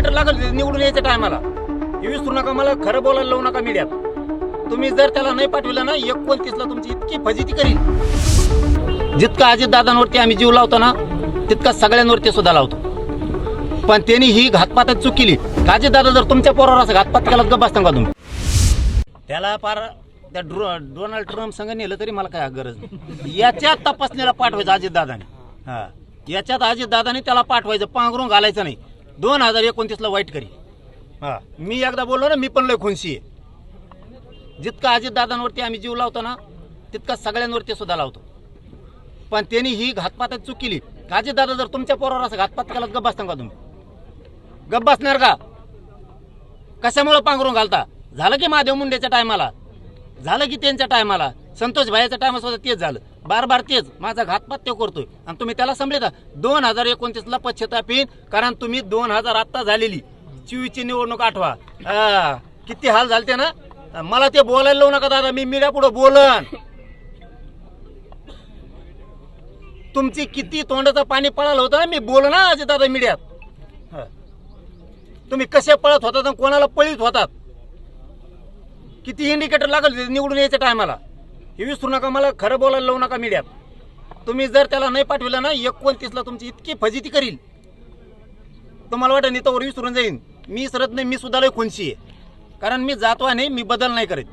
Indicator लागल निवडून यायच्या टायमाला हे विसरू नका मला खरं बोलायला लावू नका मीडियात तुम्ही जर त्याला नाही पाठविलं ना एकोणतीसला तुमची इतकी फजिती करील जितका अजित दादांवरती आम्ही जीव लावतो ना तितका सगळ्यांवरती सुद्धा लावतो. पण त्यांनी ही घातपातात चूक केली. अजित दादा जर तुमच्या पोरावर असं घातपात केला तर बसता का तुम्ही? त्याला पार त्या ड्रो डोनाल्ड ट्रम्प संघ नेलं तरी मला काय गरज नाही. याच्यात तपासणीला पाठवायचं अजित दादाने हा. याच्यात अजित दादाने त्याला पाठवायचं पांघरून घालायचं नाही. दोन हजार एकोणतीसला वाईट करी. हा. मी एकदा बोललो ना मी पण लय खुनशी आहे. जितका अजित दादांवरती आम्ही जीव लावतो ना तितका सगळ्यांवरती सुद्धा लावतो. पण त्यांनी ही घातपातात चूक केली. अजित दादा जर तुमच्या पोरावर असं घातपात केला गप्प बसता का तुम्ही? गप्प बसणार का? कशामुळे पांघरून घालता? झालं की महादेव मुंडेच्या टायमाला? झालं की त्यांच्या टायमाला? संतोष भाईचा टायमा सुद्धा तेच झालं. बार बार तेच. माझा घातपात ते करतोय. आणि तुम्ही त्याला संभले दोन हजार एकोणतीसला पश्चाताप येईन कारण तुम्ही दोन हजार आत्ता झालेली. चिवीची निवडणूक आठवा. किती हाल झालते ना? मला ते बोलायला लावू नका दादा मी मीडिया पुढे बोलन? तुमची किती तोंडाचं पाणी पळालं होतं ना मी बोल ना अजित दादा मीडियात. तुम्ही कसे पळत होतात आणि कोणाला पळीत होतात? किती इंडिकेटर लागल निवडून यायच्या टायमाला हे विसरू नका मला खरं बोलायला लावू नका मीडियात तुम्ही जर त्याला नाही पाठविलं ना एकोणतीसला तुमची इतकी फजिती करील. तुम्हाला वाटत नेतावर विसरून जाईन. मी सरत नाही मी सुद्धा लय खुनशी आहे. कारण मी जातो नाही मी बदल नाही करीत.